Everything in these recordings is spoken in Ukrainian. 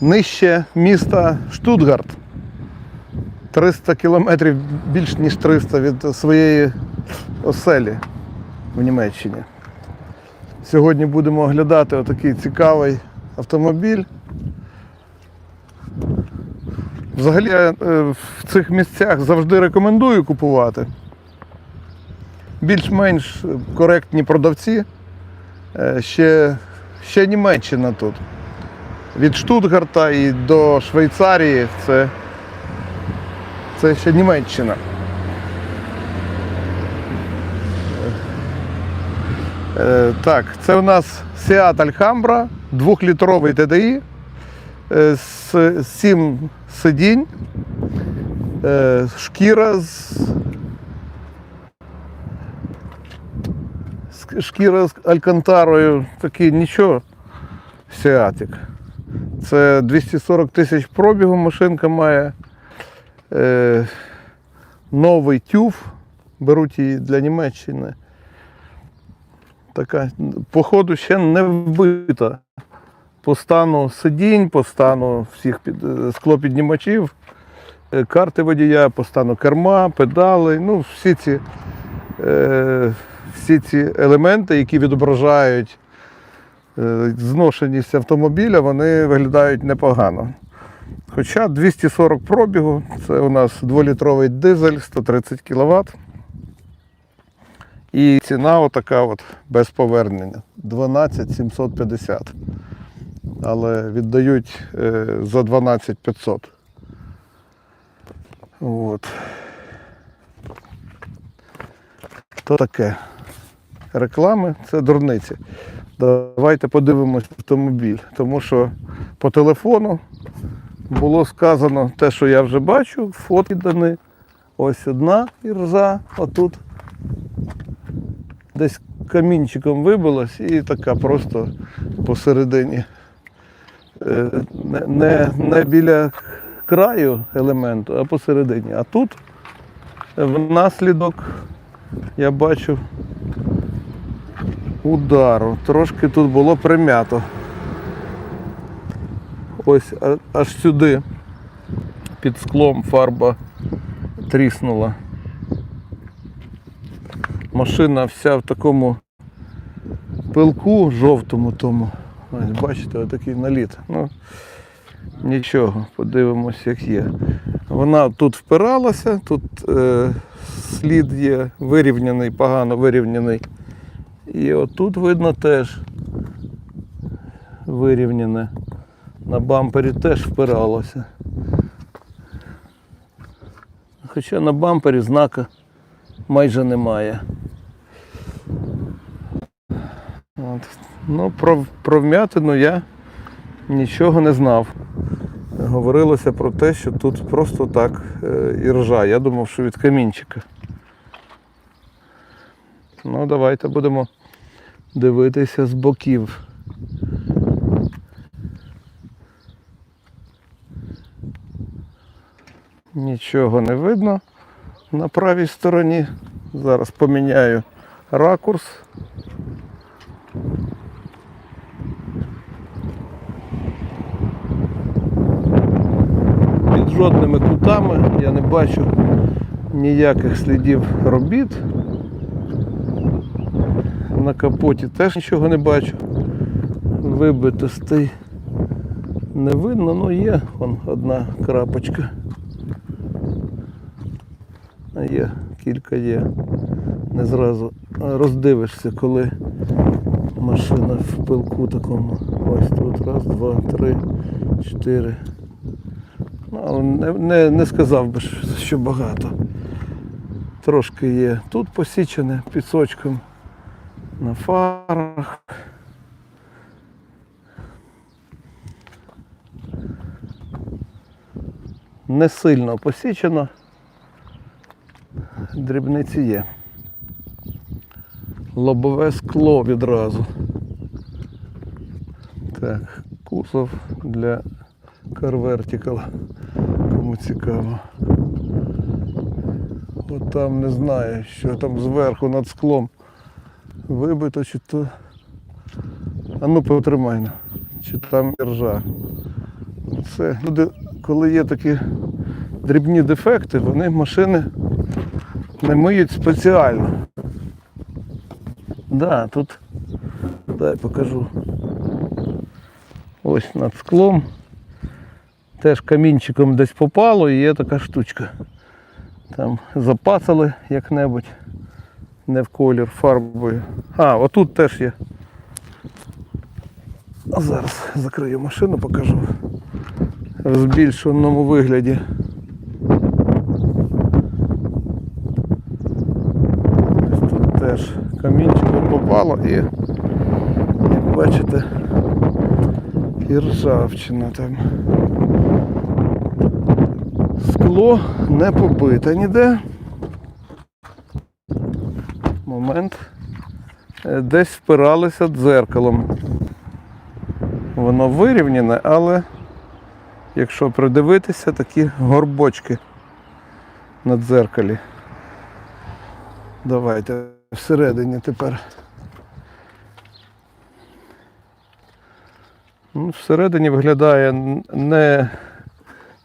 нижче міста Штутгарт. 300 кілометрів, більш ніж 300 від своєї оселі в Німеччині. Сьогодні будемо оглядати отакий цікавий автомобіль. Взагалі я е, в цих місцях завжди рекомендую купувати. Більш-менш коректні продавці. Е, Ще, ще Німеччина тут. Від Штутгарта і до Швейцарії це, це ще Німеччина. Е, Так, це у нас Seat Alhambra, 2-літровий TDI, з 7 сидінь, е, шкіра з- шкіра з алькантарою, такий нічого. Сіатик. Це 240 тисяч пробігу машинка має. Е, новий тюф. Беруть її для Німеччини. Така, походу, ще не вбита. По стану сидінь, по стану всіх під, е, склопіднімачів, е, карти водія, по стану керма, педали. Ну, всі ці, е, всі ці елементи, які відображають зношеність автомобіля, вони виглядають непогано. Хоча 240 пробігу, це у нас 2-літровий дизель, 130 кВт. І ціна отака от без повернення 12 750. Але віддають е, за 12 500. От. То таке. Реклами це дурниці. Давайте подивимось автомобіль. Тому що по телефону було сказано те, що я вже бачу, фотки дані. Ось одна іржа, а тут десь камінчиком вибилась і така просто посередині. Е, Не, не, не біля краю елементу, а посередині. А тут внаслідок я бачу удару. Трошки тут було примято. Ось аж сюди під склом фарба тріснула. Машина вся в такому пилку жовтому тому. Ось бачите, отакий наліт. Ну, нічого, подивимось, як є. Вона тут впиралася, тут е, слід є вирівняний, погано вирівняний. І отут видно теж вирівняне. На бампері теж впиралося. Хоча на бампері знака майже немає. От. Ну, про, про вмятину я нічого не знав. Говорилося про те, що тут просто так е, іржа. Я думав, що від камінчика. Ну, давайте будемо дивитися з боків. Нічого не видно на правій стороні. Зараз поміняю ракурс. Під жодними кутами я не бачу ніяких слідів робіт. На капоті теж нічого не бачу. Вибитостей не видно, ну є вон одна крапочка. А є, кілька є. Не зразу роздивишся, коли машина в пилку такому. Ось тут раз, два, три, чотири. Ну, але не, не, не сказав би, що багато. Трошки є. Тут посічене пісочком на фарах. Не сильно посічено. Дрібниці є. Лобове скло відразу. Так, кузов для Vertical. Кому цікаво. От там не знаю, що там зверху над склом вибито, чи то. А ну потримай. ну. Чи там іржа. Це люди, коли є такі дрібні дефекти, вони машини не миють спеціально. Да, тут дай покажу. Ось над склом. Теж камінчиком десь попало і є така штучка. Там запасали як-небудь не в колір фарбою. А, отут теж є. А зараз закрию машину, покажу в збільшеному вигляді. Тут теж камінчиком попало і, як бачите, і ржавчина там. Скло не побите ніде. Момент. Е, Десь впиралися дзеркалом. Воно вирівняне, але якщо придивитися, такі горбочки на дзеркалі. Давайте всередині тепер. Ну, всередині виглядає не,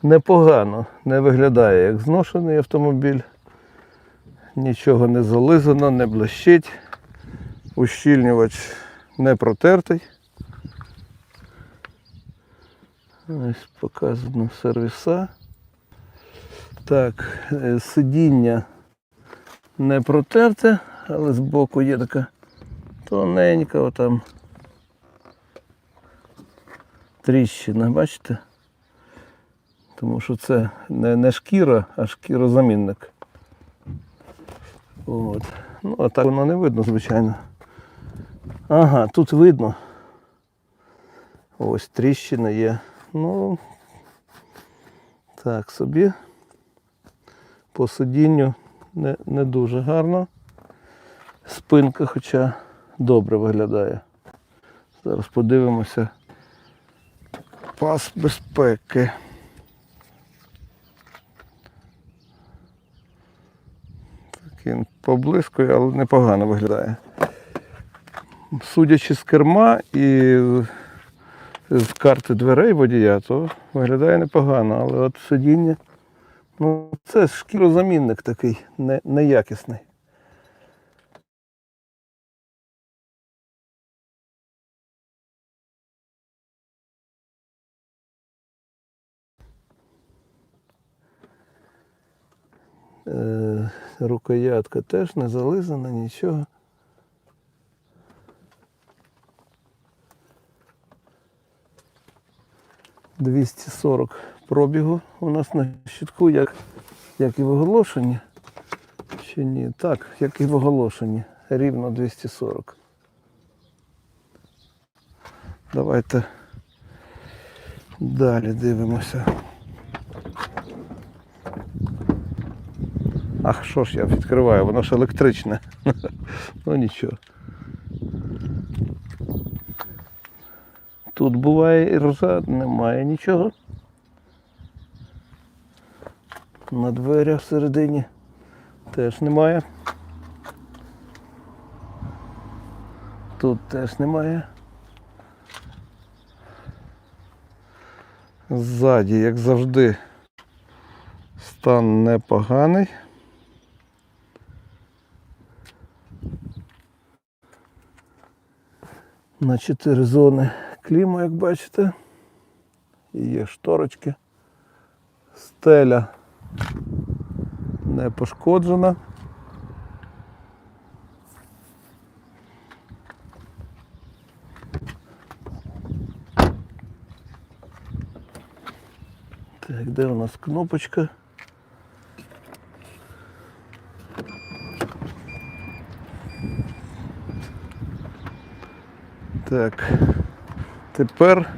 непогано, не виглядає як зношений автомобіль. Нічого не зализано, не блищить. Ущільнювач не протертий. Ось показано сервіса. Так, е, сидіння не протерте, але збоку є така тоненька отам тріщина, бачите? Тому що це не шкіра, а шкірозамінник. От. Ну, а так воно не видно, звичайно. Ага, тут видно. Ось тріщина є. Ну, так собі. По сидінню не, не дуже гарно. Спинка, хоча добре виглядає. Зараз подивимося. Пас безпеки. Він поблискує, але непогано виглядає. Судячи з керма і з карти дверей водія, то виглядає непогано, але от сидіння. Ну, це шкірозамінник такий, не, неякісний. Е, рукоятка теж не зализана, нічого. Двісті сорок пробігу у нас на щитку, як, як і в оголошенні. Чи ні? Так, як і в оголошенні. Рівно 240. Давайте далі дивимося. Ах, що ж я відкриваю, воно ж електричне. ну нічого. Тут буває і ржа, немає нічого. На дверях всередині теж немає. Тут теж немає. Ззаді, як завжди, стан непоганий. На чотири зони кліму, як бачите. І є шторочки. Стеля не пошкоджена. Так, де у нас кнопочка? Так. Тепер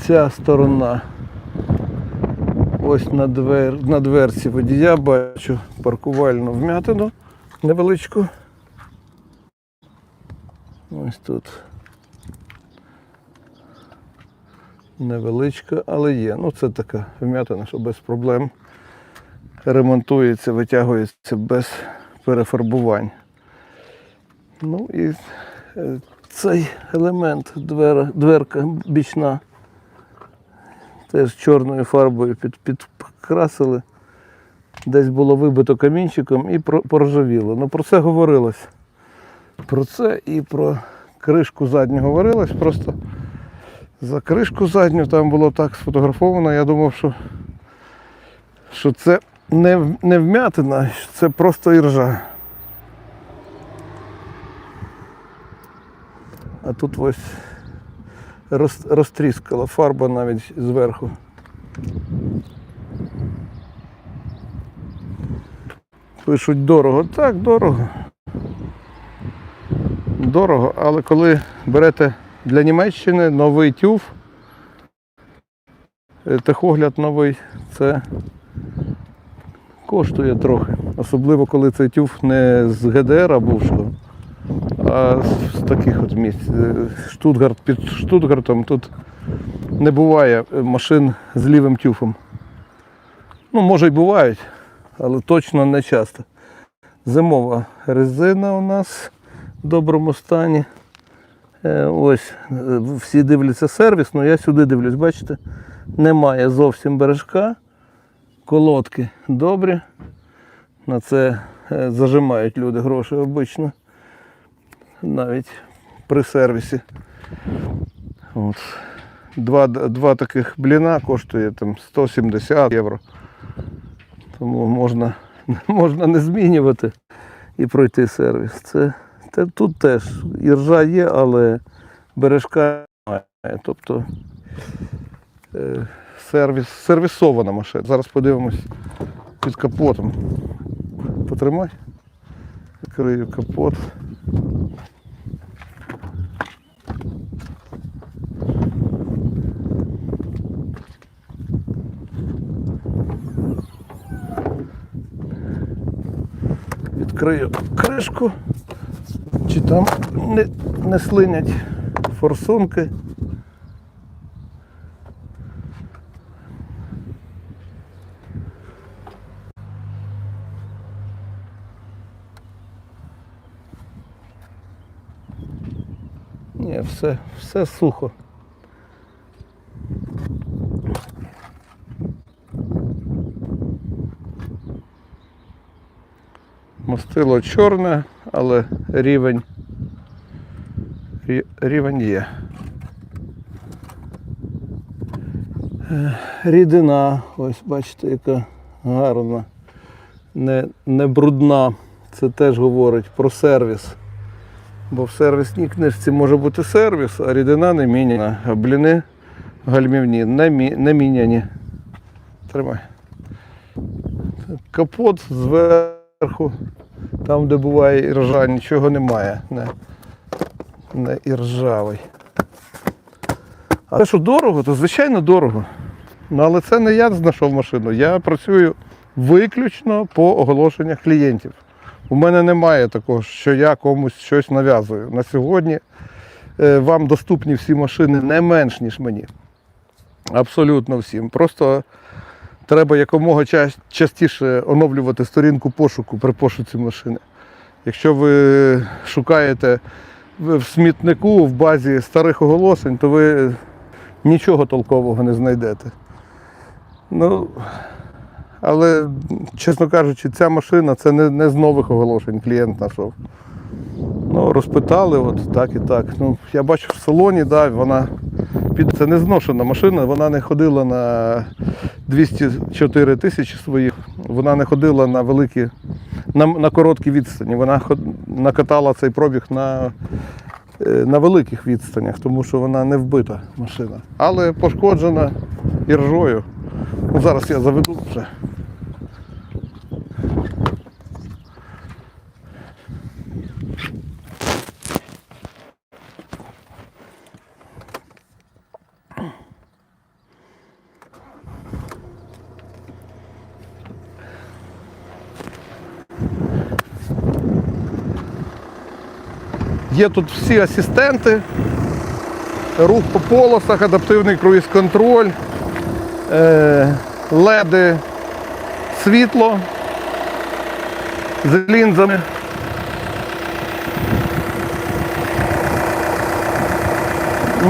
ця сторона. Ось на, двер... на дверці водія бачу паркувальну вмятину невеличку. Ось тут. Невеличка, але є. Ну це така вмятина, що без проблем ремонтується, витягується без перефарбувань. Ну і е, цей елемент двера, дверка бічна. Теж чорною фарбою під, підкрасили. Десь було вибито камінчиком і поржавіло. Ну про це говорилось. Про це і про кришку задню говорилось. Просто за кришку задню там було так сфотографовано. Я думав, що, що це не, не вмятина, що це просто іржа. А тут ось роз, розтріскала фарба навіть зверху. Пишуть дорого. Так, дорого. Дорого, але коли берете для Німеччини новий тюф, е, техогляд новий, це коштує трохи. Особливо коли цей тюф не з ГДР бувшого, а з з таких от місць. Е, Штутгарт під Штутгартом тут не буває е, машин з лівим тюфом. Ну, може й бувають, але точно не часто. Зимова резина у нас в доброму стані. Е, Ось всі дивляться сервіс, але я сюди дивлюсь, бачите, немає зовсім бережка. Колодки добрі. На це зажимають люди гроші обично. Навіть при сервісі. От. Два, два таких бліна коштує там 170 євро. Тому можна, можна не змінювати і пройти сервіс. Це, це тут теж іржа є, але бережка немає. Тобто е, сервіс, сервісована машина. Зараз подивимось під капотом. Потримай. Відкрию капот. Відкрию кришку. Чи там не, не слинять форсунки. Ні, все, все сухо. Мастило чорне, але рівень, рівень є. Е, Рідина, ось бачите, яка гарна, не, не брудна. Це теж говорить про сервіс. Бо в сервісній книжці може бути сервіс, а рідина не міняна, а бліни гальмівні не, мі- не міняні. Тримай. Капот зверху, там, де буває іржа, нічого немає. Не, не іржавий. А те, що дорого, то звичайно дорого. Ну, але це не я знайшов машину. Я працюю виключно по оголошеннях клієнтів. У мене немає такого, що я комусь щось нав'язую. На сьогодні е, вам доступні всі машини не менш, ніж мені. Абсолютно всім. Просто треба якомога частіше оновлювати сторінку пошуку при пошуці машини. Якщо ви шукаєте в смітнику в базі старих оголошень, то ви нічого толкового не знайдете. Ну, але, чесно кажучи, ця машина це не, не з нових оголошень клієнт знайшов. Ну, розпитали, от так і так. Ну, я бачу в салоні, да, вона під це не зношена машина, вона не ходила на 204 тисячі своїх, вона не ходила на великі, на, на короткі відстані. Вона ход- накатала цей пробіг на, е, на великих відстанях, тому що вона не вбита машина. Але пошкоджена іржою. Ну, зараз я заведу вже. Є тут всі асистенти, рух по полосах, адаптивний круїз-контроль, е, леди, світло з лінзами.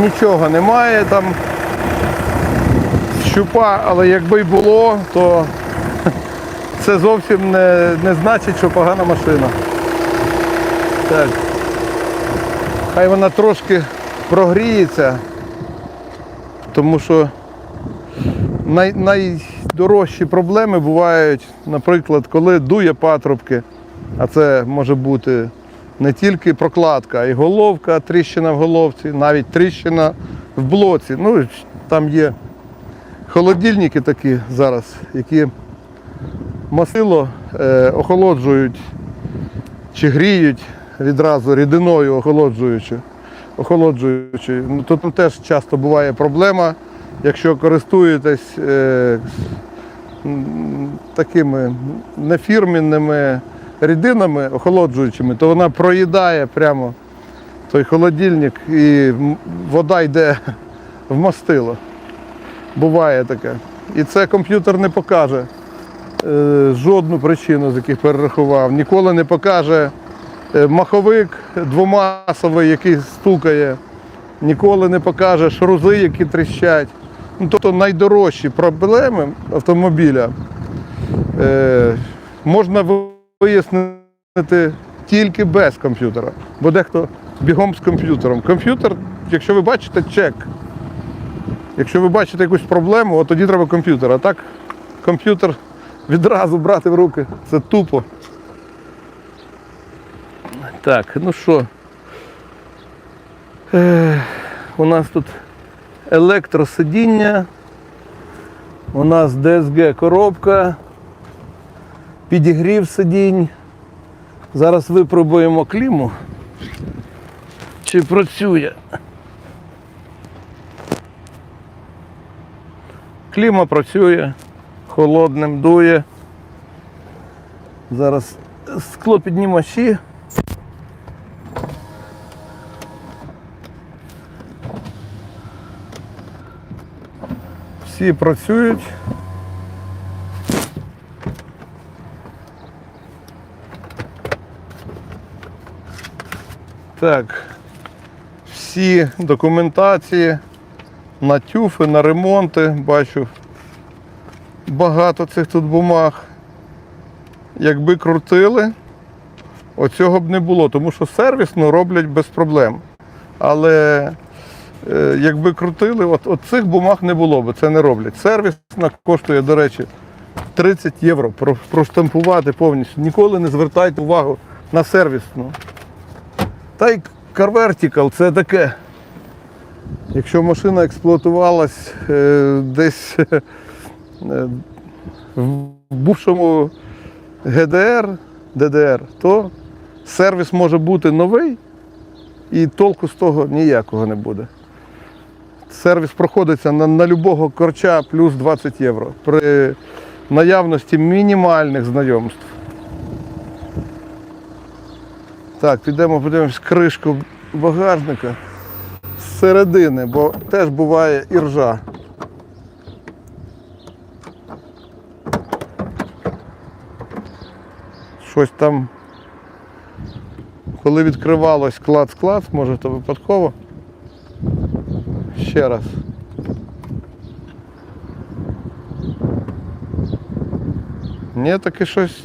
Нічого немає там. щупа, але якби й було, то це зовсім не, не значить, що погана машина. Так. Хай вона трошки прогріється, тому що най, найдорожчі проблеми бувають, наприклад, коли дує патрубки, а це може бути не тільки прокладка, а й головка, тріщина в головці, навіть тріщина в блоці. Ну, там є холодильники такі зараз, які масило е, охолоджують чи гріють відразу рідиною охолоджуючи. охолоджуючи. Ну, там теж часто буває проблема, якщо користуєтесь е, такими нефірмінними рідинами охолоджуючими, то вона проїдає прямо той холодильник і вода йде в мастило. Буває таке. І це комп'ютер не покаже е, жодну причину, з яких перерахував. Ніколи не покаже маховик двомасовий, який стукає. Ніколи не покаже шрузи, які тріщать. Ну, тобто найдорожчі проблеми автомобіля е, можна вияснити тільки без комп'ютера. Бо дехто бігом з комп'ютером. Комп'ютер, якщо ви бачите, чек. Якщо ви бачите якусь проблему, от тоді треба комп'ютер. А так комп'ютер відразу брати в руки. Це тупо. Так, ну що. У нас тут електросидіння. У нас DSG коробка, підігрів сидінь. Зараз випробуємо кліму. Чи працює? Кліма працює, холодним дує. Зараз скло склопіднімачі. Всі працюють. Так, всі документації на тюфи, на ремонти, бачу багато цих тут бумаг. Якби крутили, оцього б не було, тому що сервісно роблять без проблем. Але якби крутили, от, от цих бумаг не було б, це не роблять. Сервісна коштує, до речі, 30 євро проштампувати повністю. Ніколи не звертайте увагу на сервісну. Та й CarVertical це таке. Якщо машина експлуатувалась е, десь е, в бувшому ГДР, ДДР, то сервіс може бути новий і толку з того ніякого не буде. Сервіс проходиться на, на любого корча плюс 20 євро при наявності мінімальних знайомств. Так, підемо подивимось кришку багажника з середини, бо теж буває і ржа. Щось там, коли відкривалось клац-клац, може то випадково. Ще раз. Ні, таки щось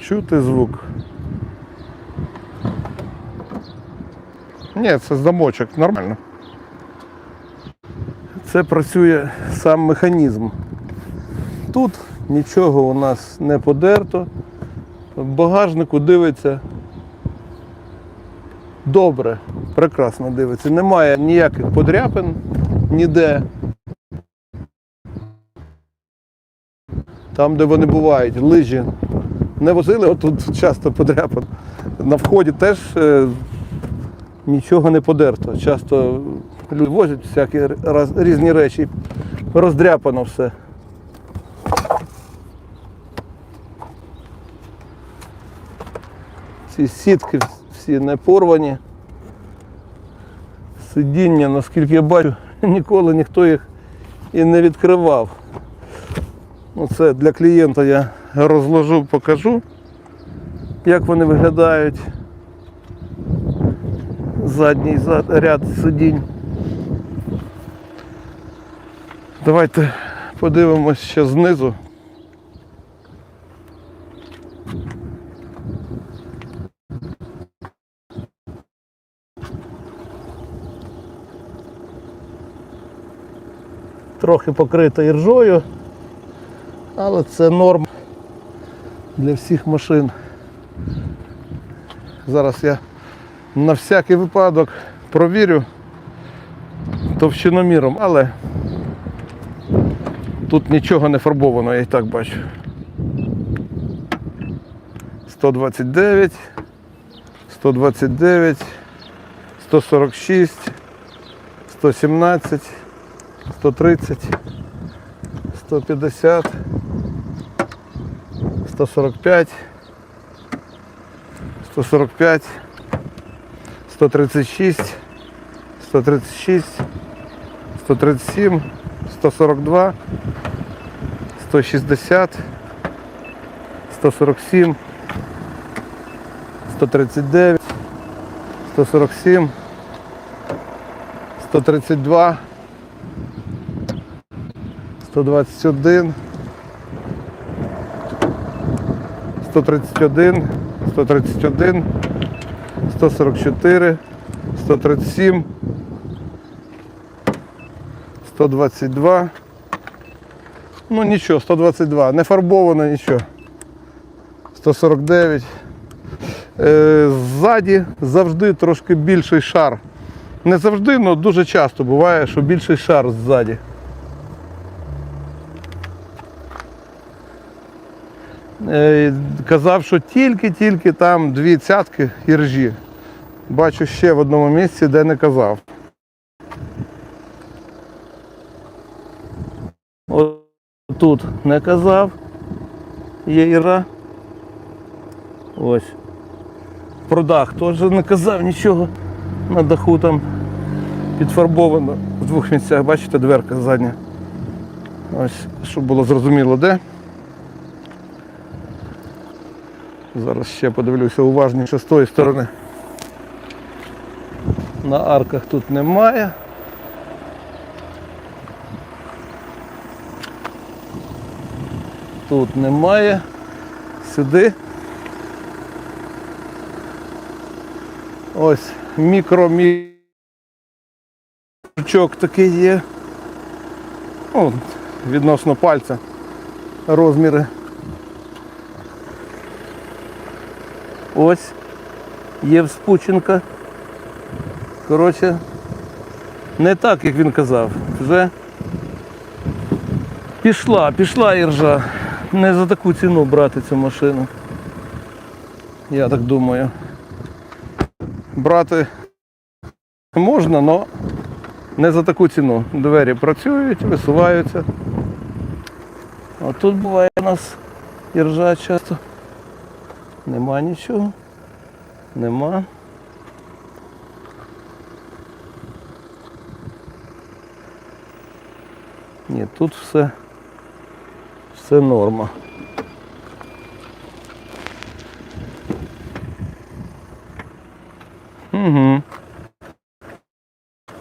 чути звук. Ні, це замочок, нормально. Це працює сам механізм. Тут нічого у нас не подерто. В багажнику дивиться добре, прекрасно дивиться. Немає ніяких подряпин ніде. Там, де вони бувають, лижі не возили, отут часто подряпин. На вході теж е, нічого не подерто. Часто люди возять всякі раз- різні речі, роздряпано все. Ці сітки всі не порвані. Сидіння, наскільки я бачу, ніколи ніхто їх і не відкривав. Це для клієнта я розложу, покажу, як вони виглядають. Задній ряд сидінь. Давайте подивимось ще знизу. Трохи покрита іржою, але це норм для всіх машин. Зараз я на всякий випадок провірю товщиноміром, але тут нічого не фарбовано, я і так бачу. 129, 129, 146, 117, 130, 150, 145, 145, 136, 136, 137, 142, 160, 147, 139, 147, 132, 121, 131, 131, 144, 137, 122. Ну нічого, 122. Не фарбовано нічого. 149. Е, ззаді завжди трошки більший шар. Не завжди, але дуже часто буває, що більший шар ззаді. Казав, що тільки-тільки там дві цятки іржі. Бачу ще в одному місці, де не казав. Тут не казав. Є іра. Ось. Про дах теж не казав нічого. На даху там підфарбовано в двох місцях. Бачите, дверка задня. Ось, щоб було зрозуміло де. Зараз ще подивлюся уважніше з тої сторони. На арках тут немає. Тут немає. Сюди. Ось мікро мічок такий є. Ну, відносно пальця розміри. Ось є вспученка. Коротше, не так, як він казав. Вже пішла, пішла іржа. Не за таку ціну брати цю машину. Я так думаю. Брати можна, але не за таку ціну. Двері працюють, висуваються. А тут буває у нас іржа часто. Нема нічого. Нема. Ні, тут все, все норма. Угу.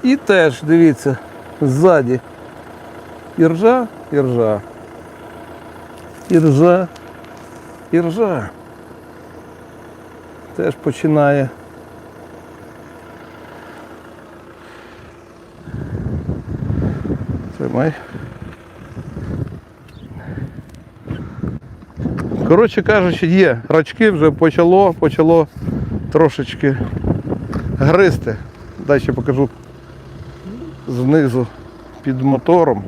І теж, дивіться, ззаді іржа, іржа. Іржа, іржа. Теж починає. Тримай. Коротше кажучи, є. Рачки вже почало, почало трошечки гризти. Далі покажу знизу під мотором.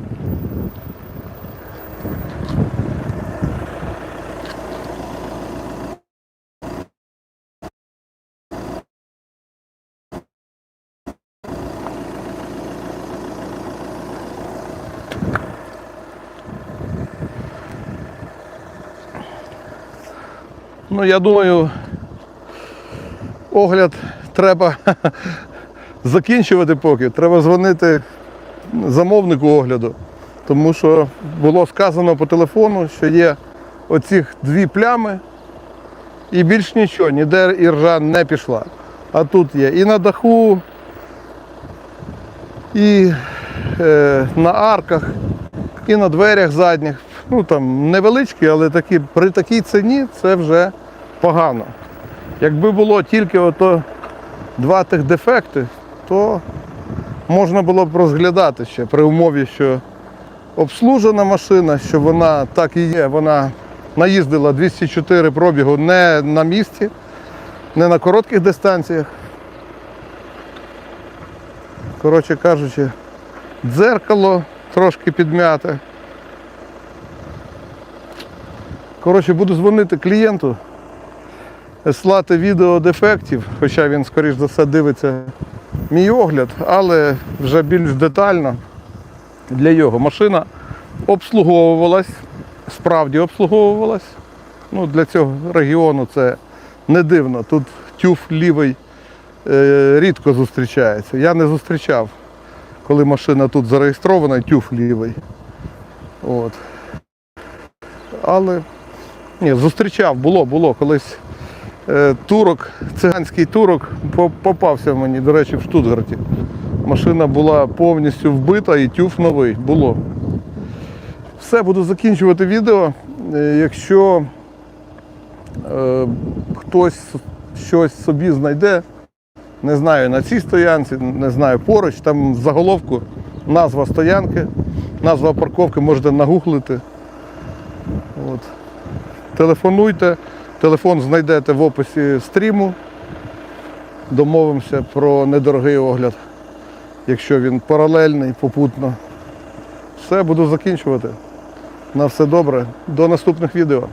Ну, я думаю, огляд треба закінчувати поки. Треба дзвонити замовнику огляду. Тому що було сказано по телефону, що є оцих дві плями і більш нічого, ніде іржа не пішла. А тут є і на даху, і е, на арках і на дверях задніх. Ну там невеличкі, але такі, при такій ціні це вже погано. Якби було тільки ото два тих дефекти, то можна було б розглядати ще при умові, що обслужена машина, що вона так і є, вона наїздила 204 пробігу не на місці, не на коротких дистанціях. Коротше кажучи, дзеркало трошки підм'яте. Коротше, буду дзвонити клієнту, слати відео дефектів, хоча він, скоріш за все, дивиться мій огляд, але вже більш детально для його. Машина обслуговувалась, справді обслуговувалась. Ну, для цього регіону це не дивно. Тут тюф лівий е, рідко зустрічається. Я не зустрічав, коли машина тут зареєстрована, тюф лівий. От. Але ні, зустрічав, було, було. Колись турок, циганський турок по- попався мені, до речі, в Штутгарті. Машина була повністю вбита і тюф новий. Було. Все, буду закінчувати відео. Е, Якщо е, хтось щось собі знайде, не знаю, на цій стоянці, не знаю, поруч, там в заголовку назва стоянки, назва парковки можете нагуглити. От. Телефонуйте, телефон знайдете в описі стріму. Домовимося про недорогий огляд, якщо він паралельний, попутно. Все, буду закінчувати. На все добре. До наступних відео.